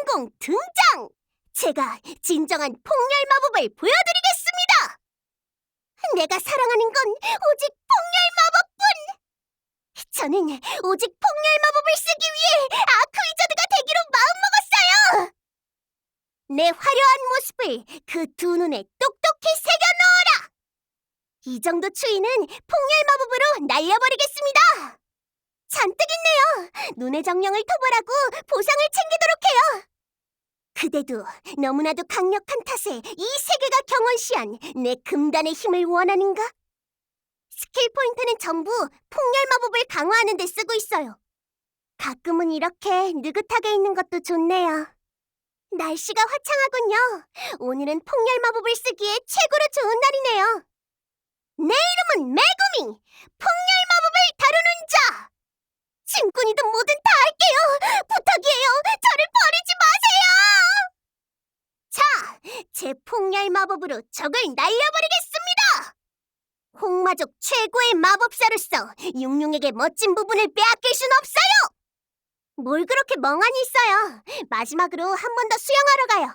주인공 등장! 제가 진정한 폭렬 마법을 보여드리겠습니다! 내가 사랑하는 건 오직 폭렬 마법뿐! 저는 오직 폭렬 마법을 쓰기 위해 아크 위저드가 되기로 마음먹었어요! 내 화려한 모습을 그 두 눈에 똑똑히 새겨 넣어라! 이 정도 추위는 폭렬 마법으로 날려버리겠습니다! 잔뜩 있네요! 눈의 정령을 토벌하고 보상을 챙기도록 해요! 그대도 너무나도 강력한 탓에 이 세계가 경원시한 내 금단의 힘을 원하는가? 스킬 포인트는 전부 폭렬 마법을 강화하는 데 쓰고 있어요. 가끔은 이렇게 느긋하게 있는 것도 좋네요. 날씨가 화창하군요. 오늘은 폭렬 마법을 쓰기에 최고로 좋은 날이네요. 내 이름은 메구미! 폭렬 마법을 다루는 자! 짐꾼이든 뭐든 다 할게요! 부탁이에요! 저를 버리지 마세요! 자, 제 폭렬 마법으로 적을 날려버리겠습니다! 홍마족 최고의 마법사로서 융융에게 멋진 부분을 빼앗길 순 없어요! 뭘 그렇게 멍하니 있어요? 마지막으로 한 번 더 수영하러 가요.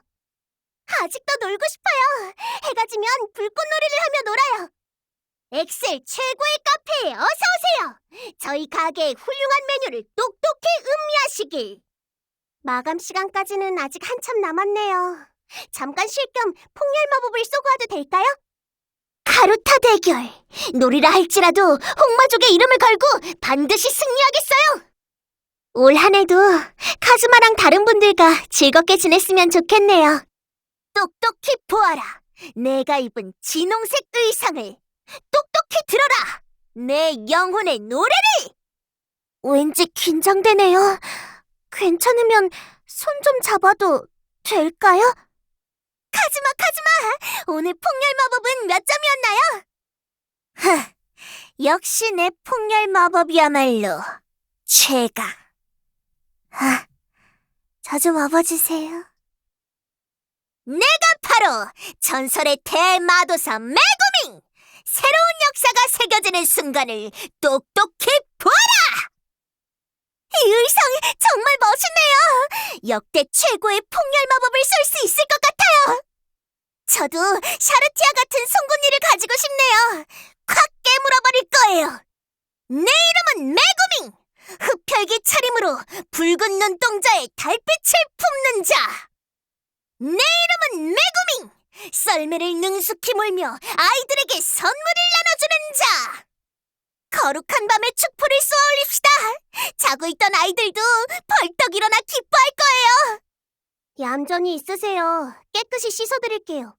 아직도 놀고 싶어요. 해가 지면 불꽃놀이를 하며 놀아요. 엑셀 최고의 카페에 어서 오세요. 저희 가게의 훌륭한 메뉴를 똑똑히 음미하시길. 마감 시간까지는 아직 한참 남았네요. 잠깐 쉴 겸 폭렬 마법을 쏘고 와도 될까요? 가루타 대결. 놀이라 할지라도 홍마족의 이름을 걸고 반드시 승리하겠어요. 올 한 해도 카즈마랑 다른 분들과 즐겁게 지냈으면 좋겠네요. 똑똑히 보아라. 내가 입은 진홍색 의상을 똑똑히 들어라. 내 영혼의 노래를. 왠지 긴장되네요. 괜찮으면 손 좀 잡아도 될까요? 카즈마, 카즈마! 오늘 폭렬 마법은 몇 점이었나요? 하, 역시 내 폭렬 마법이야말로 최강. 아, 자주 와봐 주세요. 내가 바로 전설의 대마도사 메구밍! 새로운 역사가 새겨지는 순간을 똑똑히 보아라! 이 의상 정말 멋있네요! 역대 최고의 폭렬 마법을 쓸 수 있을 것 같아요! 저도 샤르티아 같은 송곳니를 가지고 싶네요! 콱 깨물어버릴 거예요! 내 이름은 메구밍! 흡혈귀 차림으로 붉은 눈동자에 달빛을 품는 자! 내 이름은 메구밍! 썰매를 능숙히 몰며 아이들에게 선물을 나눠주는 자! 거룩한 밤에 축포를 쏘아 올립시다! 자고 있던 아이들도 벌떡 일어나 기뻐할 거예요! 얌전히 있으세요. 깨끗이 씻어드릴게요.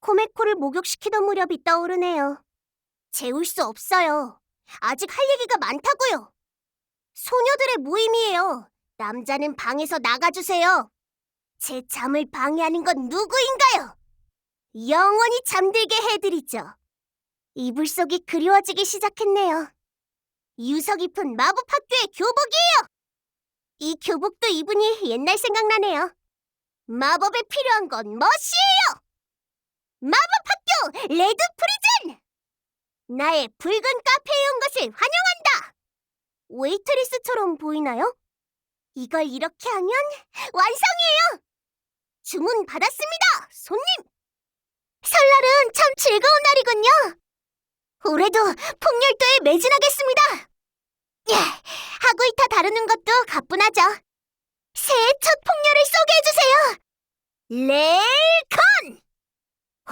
코메코를 목욕시키던 무렵이 떠오르네요. 재울 수 없어요. 아직 할 얘기가 많다고요. 소녀들의 모임이에요. 남자는 방에서 나가주세요. 제 잠을 방해하는 건 누구인가요? 영원히 잠들게 해드리죠. 이불 속이 그리워지기 시작했네요. 유서 깊은 마법 학교의 교복이에요. 이 교복도 입으니 옛날 생각나네요. 마법에 필요한 건 멋이에요. 마법 학교 레드 프리즌! 나의 붉은 카페에 온 것을 환영한다. 웨이트리스처럼 보이나요? 이걸 이렇게 하면 완성이에요. 주문 받았습니다, 손님. 설날은 참 즐거운 날이군요. 올해도 폭렬도에 매진하겠습니다. 예, 하구이타 다루는 것도 가뿐하죠. 새해 첫 폭렬을 쏘게 해주세요. 렐컨!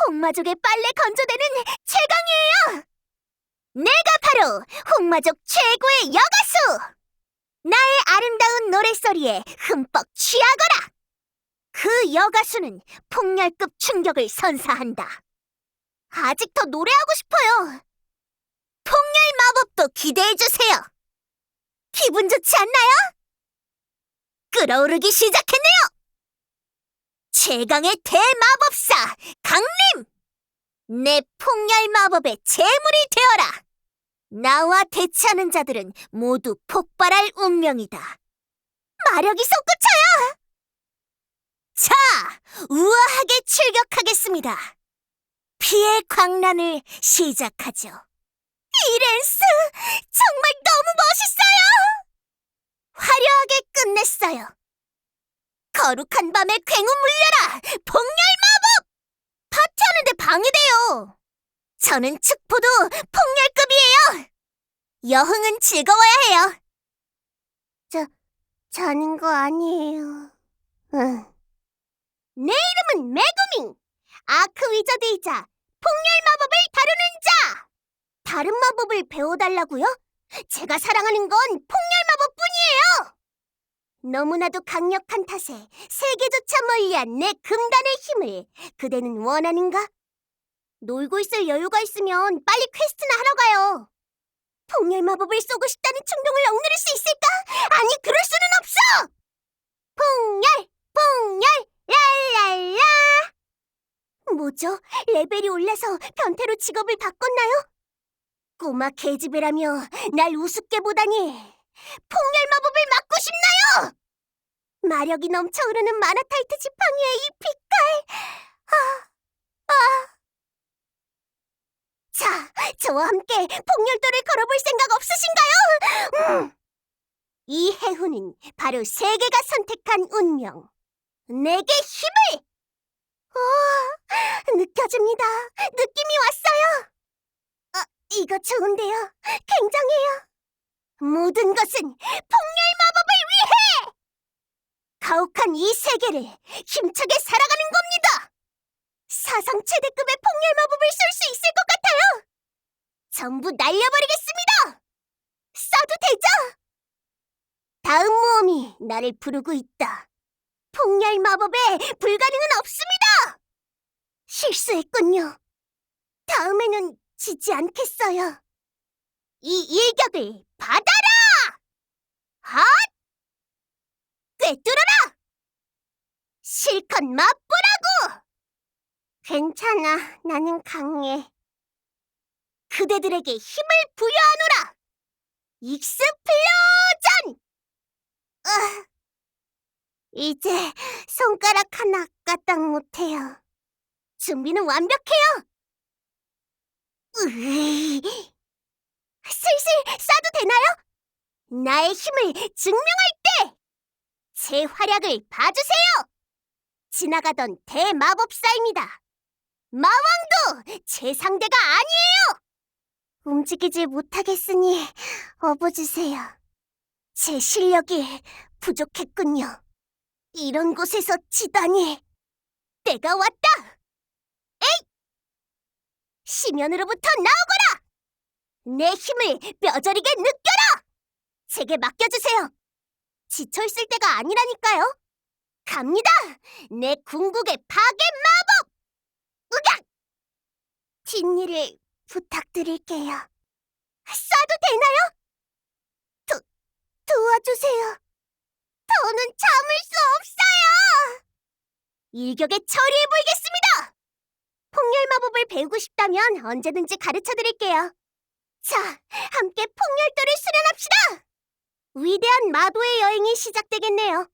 홍마족의 빨래 건조대는 최강이에요. 내가 바로 홍마족 최고의 여가수! 나의 아름다운 노랫소리에 흠뻑 취하거라! 그 여가수는 폭렬급 충격을 선사한다. 아직 더 노래하고 싶어요. 폭렬 마법도 기대해주세요. 기분 좋지 않나요? 끓어오르기 시작했네요. 최강의 대마법사 강림! 내 폭렬 마법의 재물이 되어라. 나와 대치하는 자들은 모두 폭발할 운명이다. 마력이 솟구쳐요. 자, 우아하게 출격하겠습니다. 피해 광란을 시작하죠. 이렌스, 정말 너무 멋있어요! 화려하게 끝냈어요. 거룩한 밤에 굉우 물려라! 폭렬 마법! 파티하는데 방해돼요! 저는 축포도 폭렬급이에요! 여흥은 즐거워야 해요! 저, 자는 거 아니에요. 응. 내 이름은 메구밍! 아크 위저드이자 폭렬 마법을 다루는 자! 다른 마법을 배워달라고요? 제가 사랑하는 건 폭렬 마법뿐이에요! 너무나도 강력한 탓에 세계조차 멀리한 내 금단의 힘을 그대는 원하는가? 놀고 있을 여유가 있으면 빨리 퀘스트나 하러 가요. 폭렬 마법을 쏘고 싶다는 충동을 억누를 수 있을까? 아니, 그럴 수는 없어! 폭렬, 폭렬! 뭐죠? 레벨이 올라서 변태로 직업을 바꿨나요? 꼬마 계집애라며 날 우습게 보다니 폭렬 마법을 맞고 싶나요? 마력이 넘쳐 흐르는 마나타이트 지팡이의 이 빛깔 아, 아. 자, 저와 함께 폭렬도를 걸어볼 생각 없으신가요? 음. 이 해후는 바로 세계가 선택한 운명 내게 힘을! 오, 느껴집니다. 느낌이 왔어요. 아, 이거 좋은데요. 굉장해요. 모든 것은 폭렬 마법을 위해! 가혹한 이 세계를 힘차게 살아가는 겁니다! 사상 최대급의 폭렬 마법을 쓸 수 있을 것 같아요! 전부 날려버리겠습니다! 써도 되죠? 다음 모험이 나를 부르고 있다. 폭렬 마법에 불가능은 없습니다! 실수했군요. 다음에는 지지 않겠어요. 이 일격을 받아라! 핫! 꿰뚫어라! 실컷 맛보라고! 괜찮아, 나는 강해. 그대들에게 힘을 부여하노라! 익스플로전! 으, 이제 손가락 하나 까딱 못해요. 준비는 완벽해요. 으이, 슬슬 쏴도 되나요? 나의 힘을 증명할 때! 제 활약을 봐주세요! 지나가던 대마법사입니다. 마왕도 제 상대가 아니에요! 움직이지 못하겠으니 업어주세요. 제 실력이 부족했군요. 이런 곳에서 지다니. 때가 왔다! 심연으로부터 나오거라! 내 힘을 뼈저리게 느껴라! 제게 맡겨주세요. 지쳐있을 때가 아니라니까요. 갑니다! 내 궁극의 파괴 마법! 으악! 뒷일을 부탁드릴게요. 쏴도 되나요? 도, 도와주세요. 더는 참을 수 없어요! 일격에 처리해보이겠습니다! 폭렬 마법을 배우고 싶다면 언제든지 가르쳐 드릴게요. 자, 함께 폭렬도를 수련합시다! 위대한 마도의 여행이 시작되겠네요.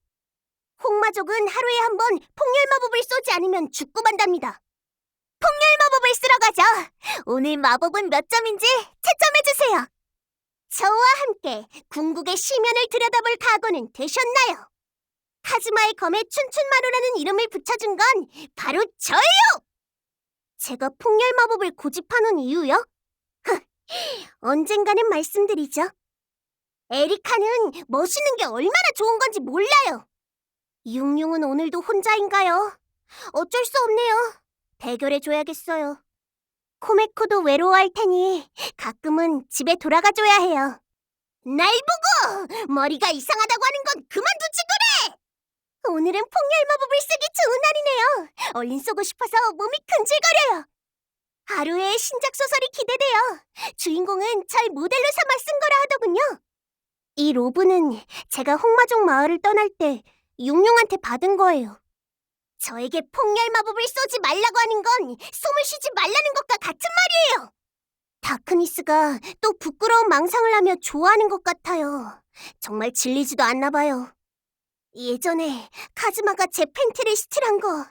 홍마족은 하루에 한 번 폭렬 마법을 쏘지 않으면 죽고 만답니다. 폭렬 마법을 쓰러 가죠. 오늘 마법은 몇 점인지 채점해 주세요. 저와 함께 궁극의 시면을 들여다볼 각오는 되셨나요? 카즈마의 검에 춘춘마루라는 이름을 붙여준 건 바로 저예요! 제가 폭렬 마법을 고집하는 이유요? 흥, 언젠가는 말씀드리죠. 에리카는 멋있는 게 얼마나 좋은 건지 몰라요. 융융은 오늘도 혼자인가요? 어쩔 수 없네요. 대결해줘야겠어요. 코메코도 외로워할 테니 가끔은 집에 돌아가줘야 해요. 날 보고 머리가 이상하다고 하는 건 그만두지 그래! 오늘은 폭렬 마법을 쓰기 좋은 날이네요. 얼린 쏘고 싶어서 몸이 근질거려요. 하루의 신작 소설이 기대돼요. 주인공은 절 모델로 삼아 쓴 거라 하더군요. 이 로브는 제가 홍마족 마을을 떠날 때 융융한테 받은 거예요. 저에게 폭렬 마법을 쏘지 말라고 하는 건 숨을 쉬지 말라는 것과 같은 말이에요. 다크니스가 또 부끄러운 망상을 하며 좋아하는 것 같아요. 정말 질리지도 않나 봐요. 예전에 카즈마가 제 팬티를 스틸한 거,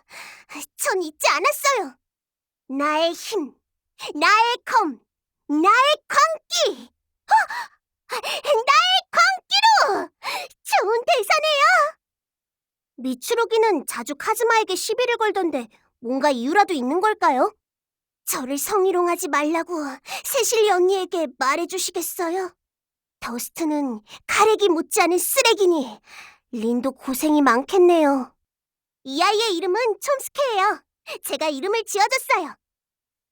전 잊지 않았어요. 나의 힘, 나의 검, 나의 광기! 어! 나의 광기로! 좋은 대사네요! 미츠루기는 자주 카즈마에게 시비를 걸던데 뭔가 이유라도 있는 걸까요? 저를 성희롱하지 말라고 세실리 언니에게 말해주시겠어요? 더스트는 가래기 못지않은 쓰레기니 린도 고생이 많겠네요. 이 아이의 이름은 촘스케예요. 제가 이름을 지어줬어요.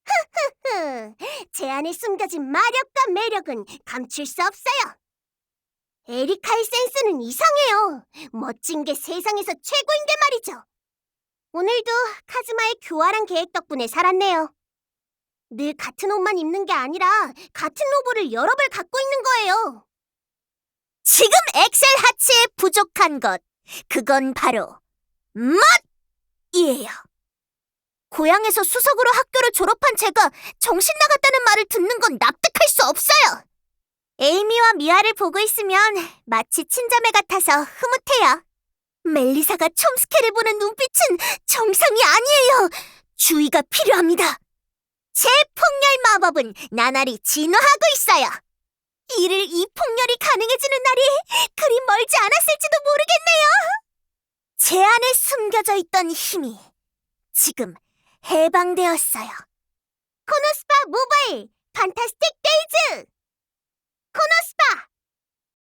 흐흐흐, 제 안에 숨겨진 마력과 매력은 감출 수 없어요. 에리카의 센스는 이상해요. 멋진 게 세상에서 최고인 게 말이죠. 오늘도 카즈마의 교활한 계획 덕분에 살았네요. 늘 같은 옷만 입는 게 아니라 같은 로고를 여러 벌 갖고 있는 거예요. 지금 엑셀 하츠에 부족한 것, 그건 바로 멋이에요. 고향에서 수석으로 학교를 졸업한 제가 정신 나갔다는 말을 듣는 건 납득할 수 없어요. 에이미와 미아를 보고 있으면 마치 친자매 같아서 흐뭇해요. 멜리사가 촘스케를 보는 눈빛은 정상이 아니에요. 주의가 필요합니다. 제 폭렬 마법은 나날이 진화하고 있어요. 이를 이 폭렬이 가능해지는 날이 그리 멀지 않았을지도 모르겠네요. 제 안에 숨겨져 있던 힘이 지금 해방되었어요. 코노스파 모바일 판타스틱 데이즈! 코노스파